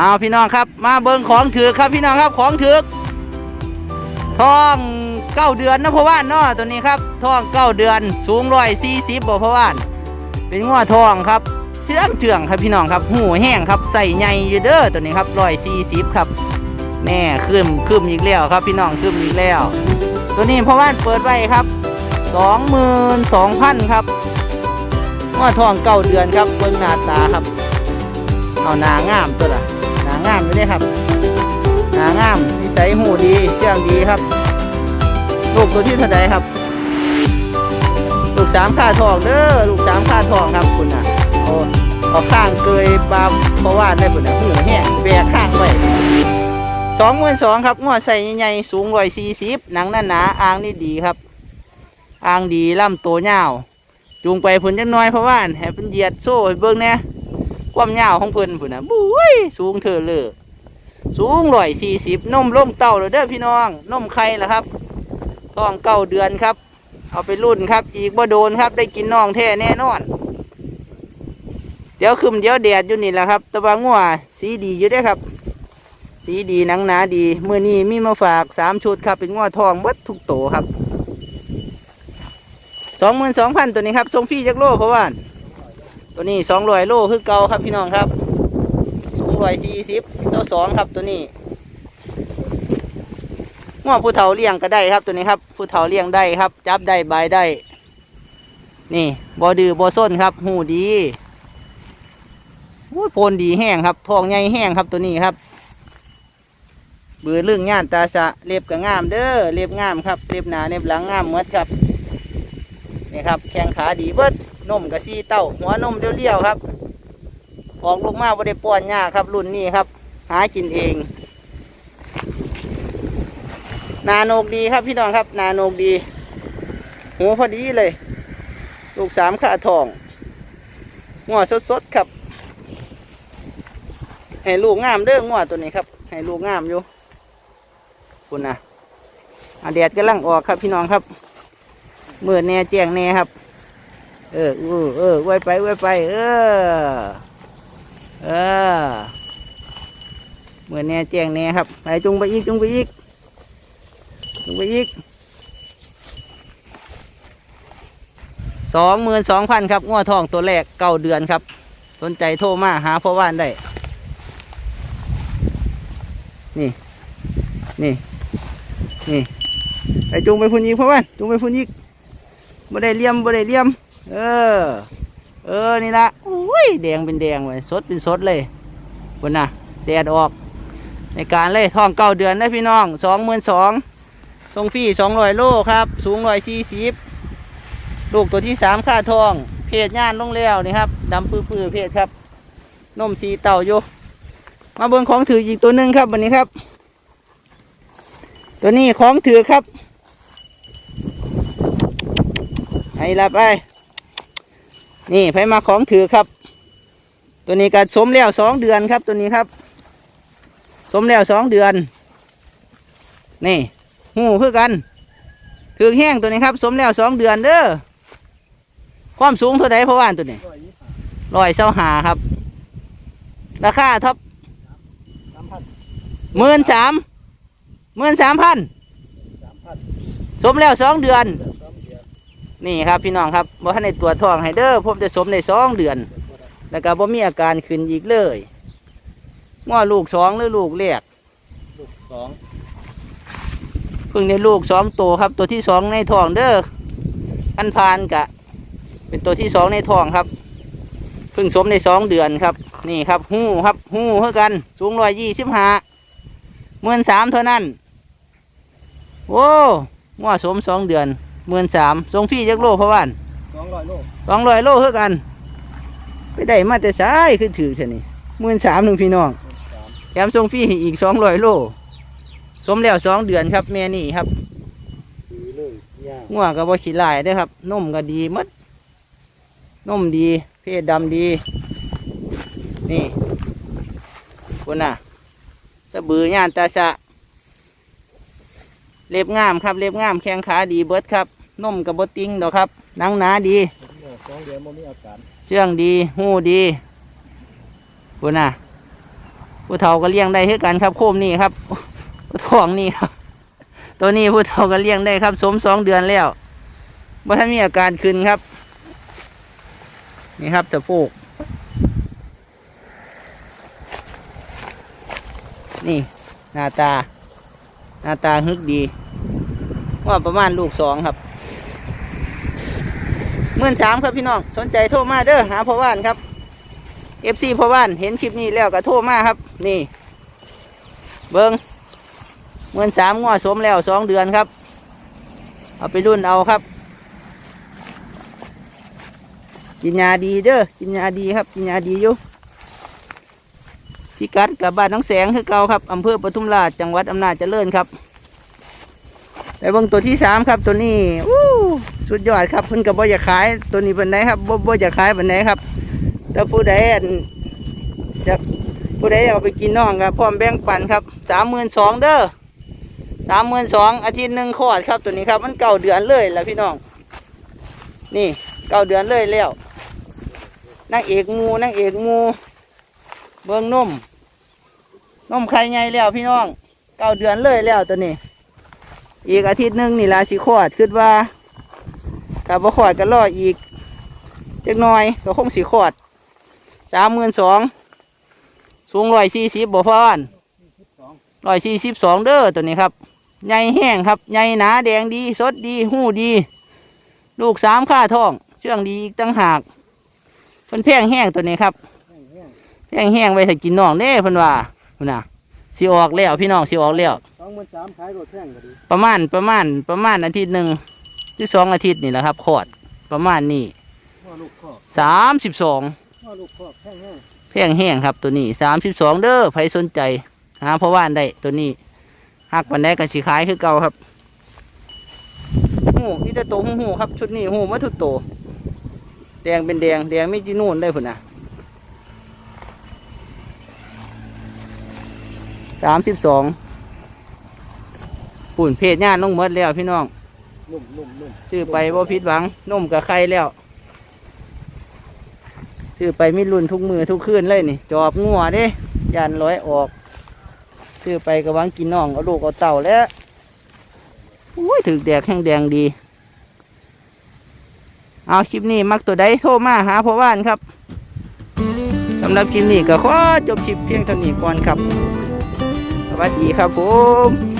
เอาพี่น้องครับ มาเบิ้งของถือครับพี่น้องครับของถือทองเก้าเดือนนะพ่อว่านเนาะตัวนี้ครับทองเก้าเดือนสูงร้อยสี่สิบบ่พ่อว่าน เป็นง้อทองครับเชื่องเชื่องครับพี่น้องครับ หูแห้งครับใส่ใหญ่อยู่เด้อตัวนี้ครับร้อยสี่สิบครับแน่ขึ้นขึ้นอีกแล้วครับพี่น้องขึ้นอีกแล้ว ตัวนี้พ่อว่านเปิดไว้ครับสองหมื่นสองพันครับง้อทองเก้าเดือนครับเบิ้งหน้าตาครับเอาหนางามตัวละ งามอยู่เนี่ยครับหนางามนิสัยหูดีเชื่องดีครับ ลูกตัวที่เท่าไหครับ ลูกสามค่าทองเด้อลูกสามค่าทองครับคุณน่ะโอ้เอข้างเกยบาเพราะว่าได้ปุ่นน่ะหูแห้งแบกข้างไว้สองหมื่นสองครับงวดใส่ใหญ่สูงร้อยสี่สิบหนังหนาหนาอ่างนี่ดีครับอ่างดีล่ำโตเงาจูงไปผุนจังน้อยเพราะว่าให้เป็นเหยียดโซ่เบิ่งเนี่ย ความยาวของเพิ่นพุ่นนะบุ้ยสูงเธอเลยสูงร้อยสี่สิบนมล่มเต้าเลยเด้อพี่น้อง นมไข่ละครับท้องเก้าเดือนครับ เอาไปรุ่นครับ อีกบ่โดนครับได้กินน้องแท้แน่นอน เดี๋ยวคืมเดี๋ยวแดดอยู่นี่แหละครับตะวันงัวสีดีอยู่ด้ครับ สีดีหนังหนาดีเมื่อนี้มีมาฝากสามชุดครับ เป็นงัวทองวัดทุกโตครับสองหมื่นสองพันตัวนี้ครับทรงพี่จักโลเพราะว่า ตัวนี้สองร้อยโลคือเก่าครับพี่น้องครับสูงร้อยสี่สิบเจ้าสองครับตัวนี้ง้อผู้เฒ่าเลี้ยงก็ได้ครับตัวนี้ครับ ผู้เฒ่าเลี้ยงได้ครับ จับได้ใบได้ นี่บอดือบอส้นครับ หูดีโอ้ยโพนดีแห้งครับทองใหญ่แห้งครับตัวนี้ครับเบือเรื่องงานตาสะเล็บก็งามเด้อเล็บงามครับเล็บหนาเล็บหลังงามหมดครับนี่ครับ แข้งขาดีเบิด นมกับซีเต้า หัวนมเรียวๆครับ ออกลูกมาบ่ได้ป้อนยากครับ รุ่นนี้ครับ หากินเอง นาโนกดีครับพี่น้องครับ นาโนกดีหูพอดีเลย ลูกสามขาทองงัวสดๆครับให้ลูกงามเด้องัวตัวนี้ครับให้ลูกงามอยู่คุณนะอาแดดกำลังออกครับพี่น้องครับเมืดแน่แจ้งแน่ครับ เออเออเออไว้ไปไว้ไป เออ เออเหมือนแน่แจ้งแน่ครับ ไปจุงไปอีกจุงไปอีกจุงไปอีกสองหมื่นสองพันครับง้อทองตัวแรกเก้าเดือนครับ สนใจโทรมาหาพ่อว่านได้ นี่ นี่ นี่ ไปจุงไปพุ่นอีกพ่อว่านจุงไปพุ่นอีกบ่ได้เลี่ยมบ่ได้เลี่ยม เออ เออ นี่ละอุ้ย แดงเป็นแดงเลยสดเป็นสดเลยบนน่ะ แดดออก ในการเลยท้องเก้าเดือนได้พี่น้องสองหมื่นสองทรงฟรีสองร้อยโลครับ สูงร้อยสี่สิบลูกตัวที่สามค่าทอง เพศย่านลงแล้วนี่ครับดำปื้อๆเพศครับ นมสีเต่าอยู่มาเบิ่งของถืออีกตัวหนึ่งครับวันนี้ครับ ตัวนี้ของถือครับให้ละไป นี่ไผมาของถือครับ ตัวนี้ก็สมแล้วสองเดือนครับตัวนี้ครับ สมแล้วสองเดือน นี่หูคือกันถือแห้งตัวนี้ครับ สมแล้วสองเดือนเด้อความสูงเท่าไดเพราะว่านตัวนี้ร้อยเสาหาครับ ราคาท็อปหมื่นสามหมื่นสามพันสมแล้วสองเดือน นี่ครับพี่น้องครับบ่ทันในตัวจท้องให้เด้อผมจะสมในสองเดือน แล้วก็บ่มีอาการขึ้นอีกเลยง้อลูกสองหรือลูกแรกลูกสองเพิ่งในลูกสองตัวครับ ตัวที่สองในท้องเด้ออันพานกะ เป็นตัวที่สองในท้องครับเพิ่งสมในสองเดือนครับ นี่ครับหู้ครับหู้เท่ากันสูงร้อยยี่สิบห้าเมื่นสามเท่านั้นโอ้ง้อสมสองเดือน เมื่นสามทรงฟรีจักโลเพราะว่านสองร้อยโลสองร้อยโลเท่ากัน ไปได้มาแต่สายคือถือเท่านี้หมื่นสามหนึ่งพี่น้องสามแถมส่งฟรีให้อีกสองร้อยโล สมแล้วสองเดือนครับแม่นี่ครับถือเลยย่างงัวก็บ่ขี้ลายเด้อครับนมก็ดีหมัดนมดี เพศดำดี นี่คนน่ะ สะบือย่านตาสะ เล็บงามครับ เล็บงามแข้งขาดีเบิดครับนมกับบติ้งดอกครับหนังหนาดี สองเดือนบ่มีอาการเชื่องดีหูดีคุณน่ะผู้เฒ่าก็เลี้ยงได้คือกันครับ โคมนี่ครับท้องนี่ครับ ตัวนี้ผู้เฒ่าก็เลี้ยงได้ครับ สมสองเดือนแล้วว่าถ้ามีอาการขึ้นครับ นี่ครับสะโพกนี่หน้าตา หน้าตาฮึกดี ว่าประมาณลูกสองครับเมื่อสามครับพี่น้อง สนใจโทรมาเด้อหาพ่อว่านครับเอฟซีพ่อว่านเห็นคลิปนี้แล้วก็โทรมาครับ นี่ เบิงเมื่อสามงอสมแล้วสองเดือนครับ เอาไปรุ่นเอาครับ กินยาดีเด้อกินยาดีครับ กินยาดีอยู่ พิกัดกับบ้านน้องแสงคือเก่าครับอำเภอปทุมราชจังหวัดอำนาจเจริญครับแต่เบิ่งตัวที่สามครับตัวนี้อู้สุดยอดครับเพิ่นกับบ่อยากขายตัวนี้เป็นไหนครับบ่บ่อยากขายเป็นไหนครับแต่ผู้ใดจะผู้ใดเอาไปกินน้องครับพร้อมแบ่งปันครับสามหมื่นสองเด้อสามหมื่นสองอาทิตย์หนึ่งคลอดครับตัวนี้ครับมันเก้าเดือนเลยแล้วพี่น้อง นี่เก้าเดือนเลยแล้วนางเอกหมูนางเอกหมูเบิ่งนุ่ม นมไข่ใหญ่แล้วพี่น้องเก้าเดือนเลยแล้วตัวนี้ อีกอาทิตย์หนึงนี่ลาสิขอดคิดว่าถ้าบ่ขอดก็รออีกจักหน่อยก็คงสิขอดสามหมื่นสองสูงร้อยสี่สิบบ่พอนร้อยสี่สิบสองเด้อตัวนี้ครับใหญ่แห้งครับใหญ่หนาแดงดีสดดีหูดี ลูกสามค่าท้องเชื่องดีอีกตั้งหากเพิ่นแพงแห้งตัวนี้ครับแห้งแพงแห้งไว้ถ้ากินน้องเด้เพิ่นว่า พุ่นน่ะสิออกแล้วพี่น้องสิออกแล้วสองหมื่นสามขายรถแพงก็ดีประมาณประมาณประมาณอาทิตย์หนึ่งที่สองอาทิตย์นี่แหละครับขอดประมาณนี้ว่าลูกคอกสามสิบสองว่าลูกคอกแห้งแห้งแพงแห้งครับตัวนี้สามสิบสองเด้อใครสนใจหาเพราะว่านได้ตัวนี้หักปันได้กันสีขายคือเก่าครับหูนี่จะโตหูหูครับชุดนี้หูมาทุกโตแดงเป็นแดงแดงไม่จีนู่นได้ผุนนะ สามสิบสองปุ่นเพจย่านลงหมดแล้วพี่น้องนุ่มนุ่มนุ่มซื้อไปว่าผิดหวังนุ่มกับใครแล้วซื้อไปมิดรุ่นทุกมือทุกคืนเลยนี่ จอบงัวเด้ยันร้อยออกซื้อไปกระวังกินน่องเอาลูกเอาเต่าแล้วอุ้ยถึกแดกแห้งแดงดี เอาคลิปนี้มักตัวใดโทรมาหาพ่อว่านครับสำหรับคลิปนี้ก็ขอจบคลิปเพียงเท่านี้ก่อนครับส วัสดีครับผม